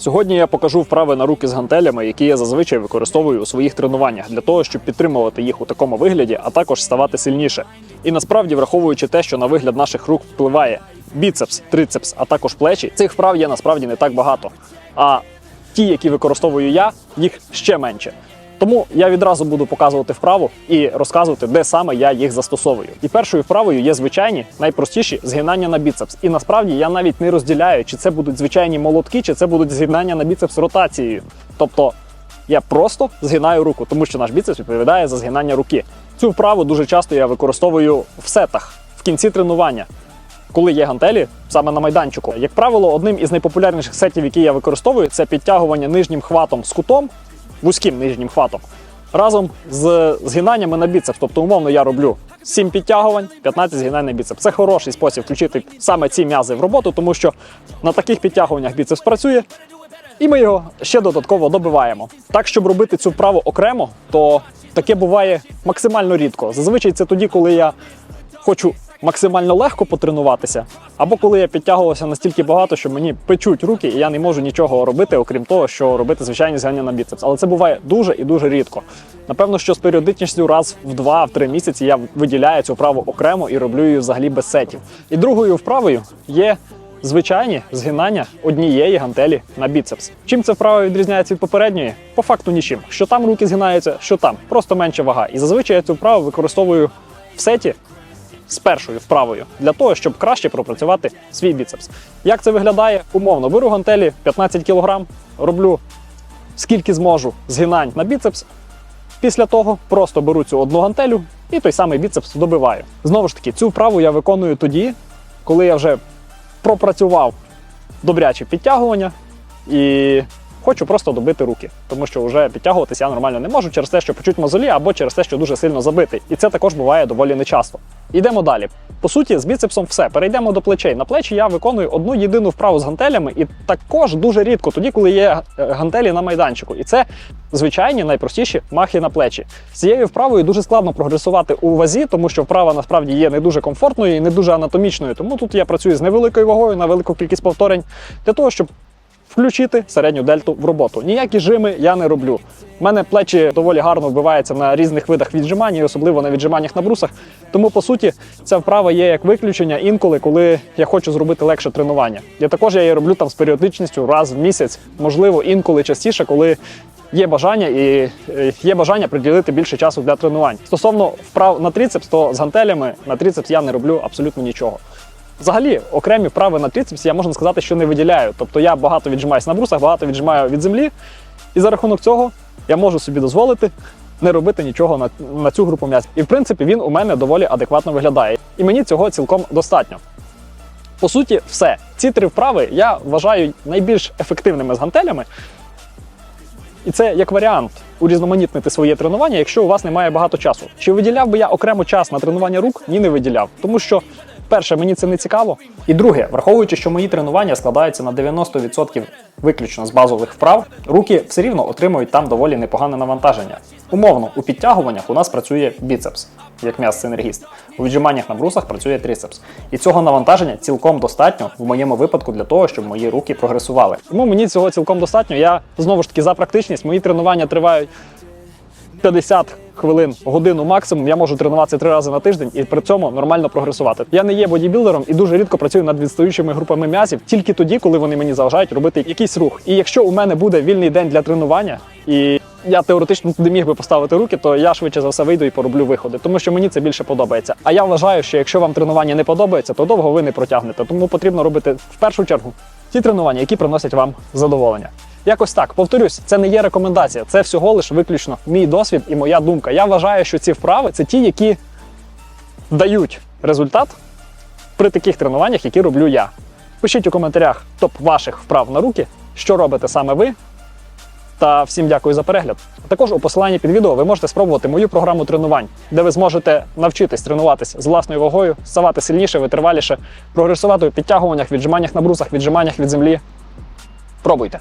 Сьогодні я покажу вправи на руки з гантелями, які я зазвичай використовую у своїх тренуваннях для того, щоб підтримувати їх у такому вигляді, а також ставати сильніше. І насправді, враховуючи те, що на вигляд наших рук впливає біцепс, трицепс, а також плечі, цих вправ є насправді не так багато. А ті, які використовую я, їх ще менше. Тому я відразу буду показувати вправу і розказувати, де саме я їх застосовую. І першою вправою є звичайні, найпростіші згинання на біцепс. І насправді я навіть не розділяю, чи це будуть звичайні молотки, чи це будуть згинання на біцепс ротацією. Тобто я просто згинаю руку, тому що наш біцепс відповідає за згинання руки. Цю вправу дуже часто я використовую в сетах в кінці тренування. Коли є гантелі саме на майданчику, як правило, одним із найпопулярніших сетів, які я використовую, це підтягування нижнім хватом з кутом, вузьким нижнім хватом, разом з згинаннями на біцепс. Тобто, умовно, я роблю 7 підтягувань, 15 згинань на біцепс. Це хороший спосіб включити саме ці м'язи в роботу, тому що на таких підтягуваннях біцепс працює, і ми його ще додатково добиваємо. Так, щоб робити цю вправу окремо, то таке буває максимально рідко. Зазвичай це тоді, коли я хочу максимально легко потренуватися, або коли я підтягувався настільки багато, що мені печуть руки, і я не можу нічого робити, окрім того, що робити звичайні згання на біцепс. Але це буває дуже і дуже рідко. Напевно, що з періодичністю раз в два-три місяці я виділяю цю вправу окремо і роблю її взагалі без сетів. І другою вправою є. Звичайні згинання однієї гантелі на біцепс. Чим ця вправа відрізняється від попередньої? По факту нічим. Що там руки згинаються, що там, просто менша вага. І зазвичай я цю вправу використовую в сеті з першою вправою для того, щоб краще пропрацювати свій біцепс. Як це виглядає? Умовно, беру гантелі 15 кг, роблю скільки зможу згинань на біцепс. Після того просто беру цю одну гантелю і той самий біцепс добиваю. Знову ж таки, цю вправу я виконую тоді, коли я вже пропрацював добряче підтягування і хочу просто добити руки, тому що вже підтягуватися я нормально не можу через те, що почуть мозолі або через те, що дуже сильно забитий. І це також буває доволі нечасто. Йдемо далі. По суті, з біцепсом все. Перейдемо до плечей. На плечі я виконую одну єдину вправу з гантелями, і також дуже рідко, тоді, коли є е, гантелі на майданчику. І це звичайні найпростіші махи на плечі. З цією вправою дуже складно прогресувати у вазі, тому що вправа насправді є не дуже комфортною і не дуже анатомічною. Тому тут я працюю з невеликою вагою на велику кількість повторень для того, щоб включити середню дельту в роботу. Ніякі жими я не роблю. У мене плечі доволі гарно вбиваються на різних видах віджимань, і особливо на віджиманнях на брусах. Тому, по суті, ця вправа є як виключення інколи, коли я хочу зробити легше тренування. Я також я її роблю там з періодичністю раз в місяць, можливо, інколи частіше, коли. Є бажання і е, є бажання приділити більше часу для тренувань. Стосовно вправ на трицепс, то з гантелями на трицепс я не роблю абсолютно нічого. Взагалі, окремі вправи на трицепс я можна сказати, що не виділяю. Тобто я багато віджимаюсь на брусах, багато віджимаю від землі, і за рахунок цього я можу собі дозволити не робити нічого на, на цю групу м'язів. І в принципі він у мене доволі адекватно виглядає. І мені цього цілком достатньо. По суті, все. Ці три вправи я вважаю найбільш ефективними з гантелями. І це як варіант урізноманітнити своє тренування, якщо у вас немає багато часу. Чи виділяв би я окремо час на тренування рук? Ні, не виділяв. Тому що, перше, мені це не цікаво. І друге, враховуючи, що мої тренування складаються на 90% виключно з базових вправ, руки все рівно отримують там доволі непогане навантаження. Умовно, у підтягуваннях у нас працює біцепс, як м'яз-синергіст. У віджиманнях на брусах працює трицепс. І цього навантаження цілком достатньо в моєму випадку для того, щоб мої руки прогресували. Тому мені цього цілком достатньо. Я знову ж таки за практичність. Мої тренування тривають 50 хвилин, годину максимум. Я можу тренуватися три рази на тиждень і при цьому нормально прогресувати. Я не є бодібілдером і дуже рідко працюю над відстаючими групами м'язів тільки тоді, коли вони мені заважають робити якийсь рух. І якщо у мене буде вільний день для тренування і я теоретично туди міг би поставити руки, то я швидше за все вийду і пороблю виходи, тому що мені це більше подобається. А я вважаю, що якщо вам тренування не подобається, то довго ви не протягнете. Тому потрібно робити в першу чергу ті тренування, які приносять вам задоволення. Якось так, повторюсь, це не є рекомендація, це всього лиш виключно мій досвід і моя думка. Я вважаю, що ці вправи це ті, які дають результат при таких тренуваннях, які роблю я. Пишіть у коментарях топ ваших вправ на руки, що робите саме ви. Та всім дякую за перегляд. Також у посиланні під відео ви можете спробувати мою програму тренувань, де ви зможете навчитись тренуватись з власною вагою, ставати сильніше, витриваліше, прогресувати у підтягуваннях, віджиманнях на брусах, віджиманнях від землі. Пробуйте!